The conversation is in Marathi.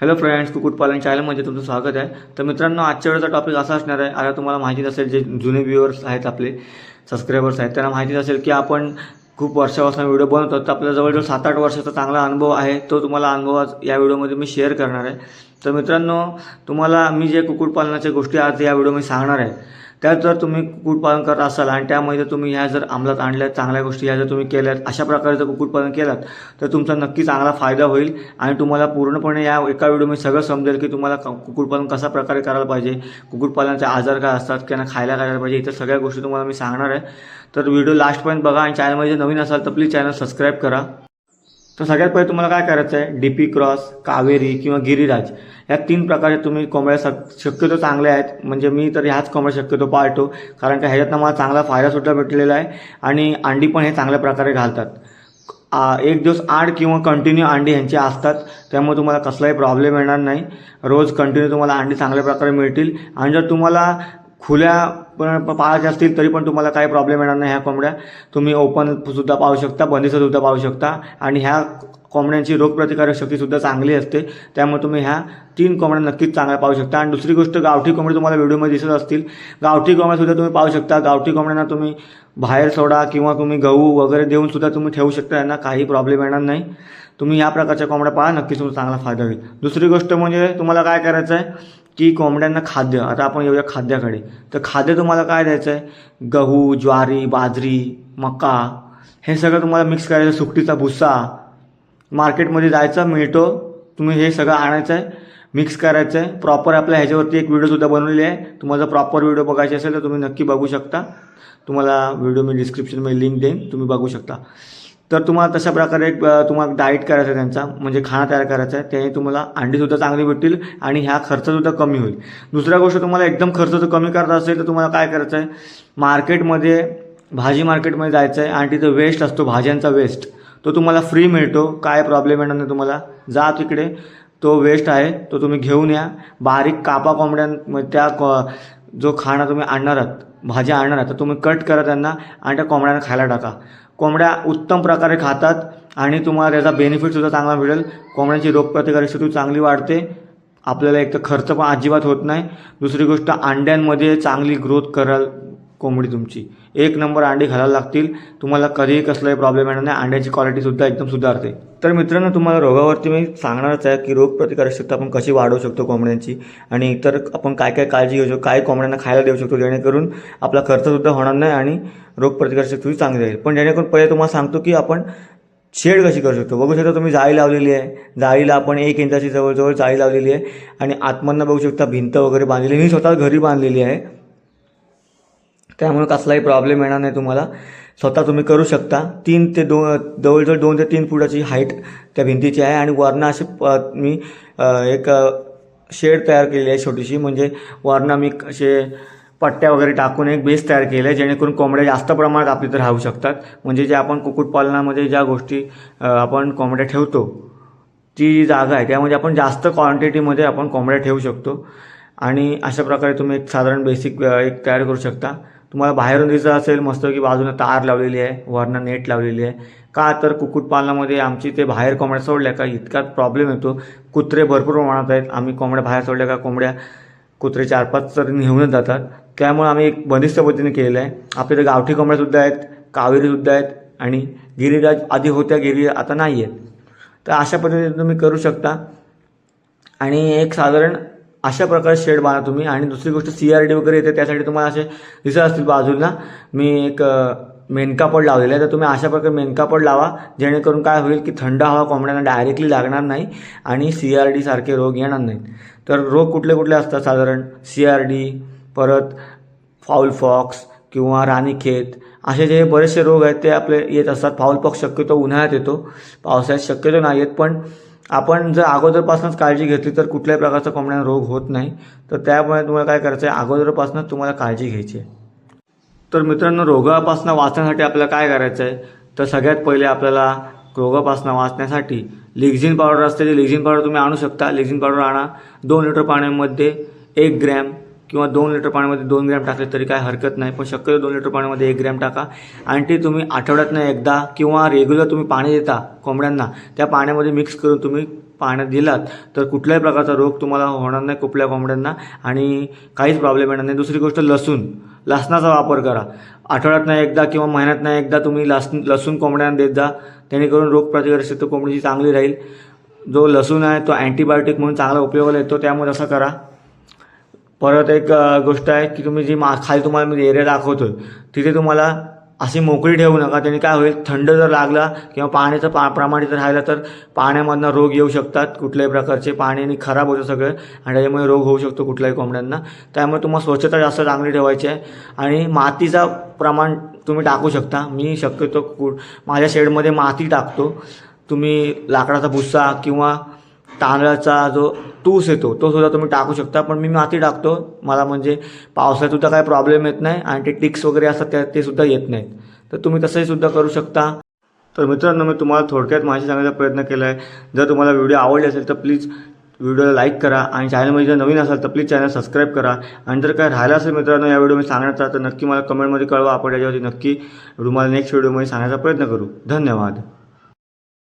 हॅलो फ्रेंड्स कुक्कुटपालन चॅनलमध्ये तुमचं स्वागत आहे. तर मित्रांनो आजच्या वेळेचा टॉपिक असा असणार आहे. आता तुम्हाला माहितीच असेल जे जुने व्ह्युअर्स आहेत आपले सबस्क्रायबर्स आहेत त्यांना माहितीच असेल की आपण खूप वर्षापासून व्हिडिओ बनवतो तर आपल्या जवळजवळ सात आठ वर्षाचा चांगला अनुभव आहे. तो तुम्हाला अनुभव आज या व्हिडिओमध्ये मी शेअर करणार आहे. तर मित्रांनो तुम्हाला मी जे कुक्कुटपालनाच्या गोष्टी आज या व्हिडिओमध्ये सांगणार आहे त्यात जर तुम्ही कुक्कुटपालन करत असाल आणि त्यामध्ये तुम्ही ह्या जर अंमलात आणल्या चांगल्या गोष्टी ह्या जर तुम्ही केल्यात अशा प्रकारे जर कुक्कुटपालन केलात तर तुमचा नक्की चांगला फायदा होईल आणि तुम्हाला पूर्णपणे या एका व्हिडिओमध्ये सगळं समजेल की तुम्हाला कुक्कुटपालन कशा प्रकारे करायला पाहिजे कुक्कुटपालनाचे आजार काय असतात त्यांना खायला करायला पाहिजे इतर सगळ्या गोष्टी तुम्हाला मी सांगणार आहे. तर व्हिडिओ लास्टपर्यंत बघा आणि चॅनलमध्ये नवीन असाल तर प्लीज चॅनल सबस्क्राईब करा. तर सगळ्यात पहिले तुम्हाला काय करायचं आहे? डी पी क्रॉस कावेरी किंवा गिरिराज या तीन प्रकारे तुम्ही कोंबड्या शक शक्यतो चांगल्या आहेत. म्हणजे मी तर ह्याच कोंबड्या शक्यतो पाळतो. कारण का ह्याच्यातनं मला चांगला फायदासुद्धा भेटलेला आहे आणि अंडी पण हे चांगल्या प्रकारे घालतात. एक दिवस आड किंवा कंटिन्यू अंडी ह्यांची असतात. त्यामुळे तुम्हाला कसलाही प्रॉब्लेम येणार नाही. रोज कंटिन्यू तुम्हाला अंडी चांगल्या प्रकारे मिळतील. आणि जर तुम्हाला खुल्या पण पाहायचे असतील तरी पण तुम्हाला काही प्रॉब्लेम येणार नाही ह्या कोंबड्या. तुम्ही ओपन सुद्धा पाहू शकता बंदिस्त सुद्धा पाहू शकता. आणि ह्या कोंबड्यांची रोगप्रतिकारक शक्तीसुद्धा चांगली असते. त्यामुळे तुम्ही ह्या तीन कोंबड्या नक्कीच चांगल्या पाहू शकता. आणि दुसरी गोष्ट गावठी कोंबडी तुम्हाला व्हिडिओमध्ये दिसत असतील. गावठी कोंबड्यासुद्धा तुम्ही पाहू शकता. गावठी कोंबड्यांना तुम्ही बाहेर सोडा किंवा तुम्ही गहू वगैरे देऊन सुद्धा तुम्ही ठेवू शकता. यांना काही प्रॉब्लेम येणार नाही. तुम्ही या प्रकारच्या कोंबड्या पाहा नक्कीच तुम्हाला चांगला फायदा होईल. दुसरी गोष्ट म्हणजे तुम्हाला काय करायचं आहे की कोंबड्यांना खाद्य आता आपण येऊया खाद्याकडे. तर खाद्य तुम्हाला काय द्यायचं आहे गहू ज्वारी बाजरी मका हे सगळं तुम्हाला मिक्स करायचं सुकटीचा भुस्सा मार्केटमध्ये जायचं मिळतो. तुम्ही हे सगळं आणायचं आहे मिक्स करायचं आहे प्रॉपर आपल्या ह्याच्यावरती एक व्हिडिओसुद्धा बनवलेली आहे. तुम्हाला जर प्रॉपर व्हिडिओ बघायचे असेल तर तुम्ही नक्की बघू शकता. तुम्हाला व्हिडिओ मी डिस्क्रिप्शनमध्ये लिंक देईन. तुम्ही बघू शकता. तर तुम्हाला तशा प्रकारे एक तुम्हाला डाएट करायचा आहे त्यांचा म्हणजे खाना तयार करायचा आहे त्याने तुम्हाला अंडीसुद्धा चांगली भेटतील आणि ह्या खर्चसुद्धा कमी होईल. दुसऱ्या गोष्ट तुम्हाला एकदम खर्च जर कमी करायचा असेल तर तुम्हाला काय करायचं आहे? मार्केटमध्ये भाजी मार्केटमध्ये जायचं आहे आणि तिथं वेस्ट असतो भाज्यांचा वेस्ट तो तुम्हाला फ्री मिळतो काय प्रॉब्लेम येणार नाही तुम्हाला. जा तिकडे तो वेस्ट आहे तो तुम्ही घेऊन या. बारीक कापा कोंबड्यां त्या जो खाणा तुम्ही आणणार आहात भाज्या आणणार आहात तर तुम्ही कट करा त्यांना आणि त्या कोंबड्यांना खायला टाका. कोंबड्या उत्तम प्रकारे खातात आणि तुम्हाला त्याचा बेनिफिटसुद्धा चांगला मिळेल. कोंबड्यांची रोगप्रतिकारक शक्ती चांगली वाढते. आपल्याला एक तर खर्च पण अजिबात होत नाही. दुसरी गोष्ट अंड्यांमध्ये चांगली ग्रोथ कराल कोंबडी तुमची. एक नंबर अंडी घालायला लागतील. तुम्हाला कधीही कसलाही प्रॉब्लेम येणार नाही. अंड्याची क्वालिटीसुद्धा एकदम सुधारते. तर मित्रांनो तुम्हाला रोगावरती मी सांगणारच आहे की रोगप्रतिकारक शक्ती आपण कशी वाढवू शकतो कोंबड्यांची आणि इतर आपण काय काय काळजी घेऊ शकतो काय कोंबड्यांना खायला देऊ शकतो जेणेकरून आपला खर्चसुद्धा होणार नाही आणि रोगप्रतिकारक शक्ती चांगली राहील. पण जेणेकरून पहिले तुम्हाला सांगतो की आपण शेड कशी करू शकतो. बघू शकता तुम्ही जाळी लावलेली आहे. जाळीला आपण एक इंचाची जवळजवळ जाळी लावलेली आहे आणि आतमधनं बघू शकता भिंत वगैरे बांधलेली आहे. मी स्वतः घरी बांधलेली आहे. त्यामुळे कसलाही प्रॉब्लेम येणार नाही तुम्हाला. स्वतः तुम्ही करू शकता. तीन ते दोन जवळजवळ दोन ते तीन फुटाची हाईट त्या भिंतीची आहे आणि वरनं अशी प- मी एक शेड तयार केलेली आहे छोटीशी. म्हणजे वरनं मी असे पट्ट्या वगैरे टाकून एक बेस तयार केलं आहे जेणेकरून कोंबड्या जास्त प्रमाणात आपली तर राहू शकतात. म्हणजे जे आपण कुक्कुटपालनामध्ये ज्या गोष्टी आपण कोंबड्या ठेवतो ती जी जागा आहे. त्यामध्ये आपण जास्त क्वांटिटीमध्ये आपण कोंबड्या ठेवू शकतो. आणि अशा प्रकारे तुम्ही एक साधारण बेसिक एक तयार करू शकता. तुम्हाला बाहेरून दिसत असेल मस्त की बाजूने तार लावलेली आहे वरनं नेट लावलेली आहे. का तर कुक्कुटपालनामध्ये आमची ते बाहेर कोंबड्या सोडल्या का इतका प्रॉब्लेम येतो. कुत्रे भरपूर प्रमाणात आहेत. आम्ही कोंबड्या बाहेर सोडल्या का कोंबड्या कुत्रे चार पाच तर नेऊनच जातात. त्यामुळे आम्ही एक बंदिस्त पद्धतीने केलेलं आहे. आपल्या इथे गावठी कोंबड्यासुद्धा आहेत कावेरीसुद्धा आहेत आणि गिरिराज आधी होत्या गिरी आता नाही आहेत तर अशा पद्धतीने तुम्ही करू शकता. आणि एक साधारण अशा प्रकारे शेड बांधा तुम्ही. आणि दुसरी गोष्ट सी आर डी वगैरे येते त्यासाठी तुम्हाला असे दिसत असतील बाजूला. मी एक मेनकापड लावलेलं आहे. तर तुम्ही अशा प्रकारे मेनकापड लावा. जेणेकरून काय होईल की थंड हवा कोंबड्यांना डायरेक्टली लागणार नाही आणि सी आर डी सारखे रोग येणार नाहीत. तर रोग कुठले कुठले असतात? साधारण सी आर डी परत फाऊल फॉक्स किंवा राणीखेत असे जे बरेचसे रोग आहेत ते आपले येत असतात. फाऊल फॉक्स शक्यतो उन्हाळ्यात येतो. पावसाळ्यात शक्यतो नाही येत. पण आपण जर अगोदरपासूनच काळजी घेतली तर कुठल्याही प्रकारचा कोंबड्यांना रोग होत नाही. तर त्यामुळे तुम्हाला काय करायचं आहे अगोदरपासूनच तुम्हाला काळजी घ्यायची आहे. तर मित्रांनो रोगापासून वाचण्यासाठी आपल्याला काय करायचं आहे तर सगळ्यात पहिले आपल्याला रोगापासून वाचण्यासाठी लिक्झिन पावडर असते. ते लिक्झिन पावडर तुम्ही आणू शकता. लिक्झिन पावडर आणा. दोन लिटर पाण्यामध्ये एक ग्रॅम किंवा दोन लिटर पाण्यामध्ये दोन ग्रॅम टाकले तरी काय हरकत नाही पण शक्यतो दोन लिटर पाण्यामध्ये एक ग्रॅम टाका. आणि ते तुम्ही आठवड्यातनं एकदा किंवा रेग्युलर तुम्ही पाणी देता कोंबड्यांना त्या पाण्यामध्ये मिक्स करून तुम्ही पाण्यात दिलात तर कुठल्याही प्रकारचा रोग तुम्हाला होणार नाही कुठल्या कोंबड्यांना आणि काहीच प्रॉब्लेम येणार नाही. दुसरी गोष्ट लसूण. लसणाचा वापर करा. आठवड्यातनं एकदा किंवा महिन्यातनं एकदा तुम्ही लस लसूण कोंबड्यांना देत जा जेणेकरून रोगप्रतिकारशक्ती कोंबडीची चांगली राहील. जो लसूण आहे तो अँटीबायोटिक म्हणून चांगला उपयोगाला येतो त्यामुळे असं करा. परत एक गोष्ट आहे की तुम्ही जी मा खाली तुम्हाला मी एरिया दाखवतो तिथे तुम्हाला अशी मोकळी ठेवू नका. त्याने काय होईल थंड जर लागला किंवा पाण्याचं पा प्रमाण जर राहिलं तर पाण्यामधनं रोग येऊ शकतात कुठल्याही प्रकारचे. पाण्याने खराब होतं सगळं आणि त्याच्यामुळे रोग होऊ शकतो कुठल्याही कोंबड्यांना. त्यामुळे तुम्हाला स्वच्छता जास्त चांगली ठेवायची आहे. आणि मातीचा प्रमाण तुम्ही टाकू शकता. मी शक्यतो कु माझ्या शेडमध्ये माती टाकतो. तुम्ही लाकडाचा भुस्सा किंवा तांदळाचा जो तूस येतो. तो सुद्धा तुम्ही टाकू शकता पण मी माती टाकतो. मला म्हणजे पावसाळ्यात सुद्धा काही प्रॉब्लेम येत नाही आणि ते टिक्स वगैरे असतात त्या ते सुद्धा येत नाहीत. तर तुम्ही तसंही सुद्धा करू शकता. तर मित्रांनो मी तुम्हाला थोडक्यात माहिती सांगायचा प्रयत्न केला आहे जर तुम्हाला व्हिडिओ आवडले असेल तर प्लीज व्हिडिओला लाईक करा आणि चॅनलमध्ये जर नवीन असाल तर प्लीज चॅनल सबस्क्राईब करा. आणि जर काय राहिलं असेल मित्रांनो या व्हिडिओ मी सांगण्याचा तर नक्की मला कमेंटमध्ये कळवा. आपण याच्यावरती नक्की तुम्हाला नेक्स्ट व्हिडिओमध्ये सांगण्याचा प्रयत्न करू. धन्यवाद.